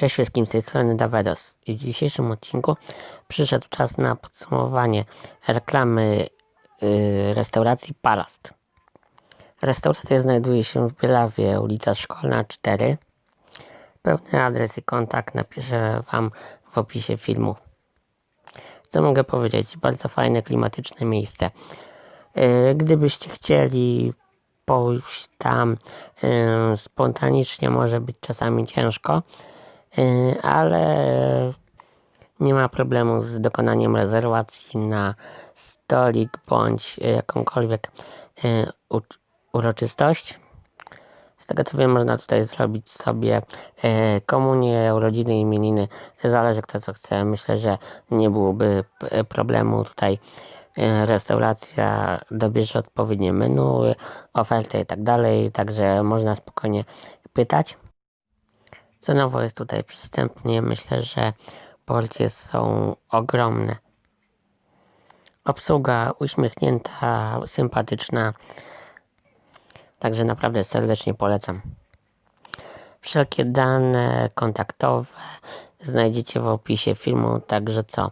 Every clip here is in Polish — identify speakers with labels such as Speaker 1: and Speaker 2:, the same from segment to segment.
Speaker 1: Cześć wszystkim, z tej strony Dawedos i w dzisiejszym odcinku przyszedł czas na podsumowanie reklamy yy, restauracji Palast. Restauracja znajduje się w Bielawie, ulica Szkolna 4. Pełny adres i kontakt napiszę Wam w opisie filmu. Co mogę powiedzieć? Bardzo fajne, klimatyczne miejsce. Yy, Gdybyście chcieli pójść tam yy, spontanicznie, może być czasami ciężko, ale nie ma problemu z dokonaniem rezerwacji na stolik bądź jakąkolwiek u- uroczystość. Z tego co wiem, można tutaj zrobić sobie e, komunię, urodziny, imieniny. Zależy kto co chce. Myślę, że nie byłoby problemu tutaj. Restauracja dobierze odpowiednie menu, ofertę i tak dalej, także można spokojnie pytać. Cenowo jest tutaj przystępnie. Myślę, że porcje są ogromne. Obsługa uśmiechnięta, sympatyczna. Także naprawdę serdecznie polecam. Wszelkie dane kontaktowe znajdziecie w opisie filmu, także co?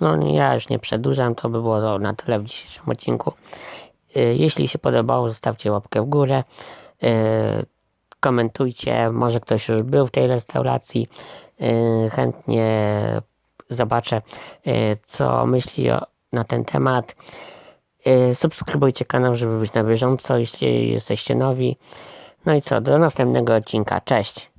Speaker 1: No ja już nie przedłużam, to by było na tyle w dzisiejszym odcinku. Y, Jeśli się podobało, zostawcie łapkę w górę. Komentujcie, może ktoś już był w tej restauracji. y, Chętnie zobaczę, y, co myśli na ten temat. Y, Subskrybujcie kanał, żeby być na bieżąco, jeśli jesteście nowi. No i co, do następnego odcinka. Cześć!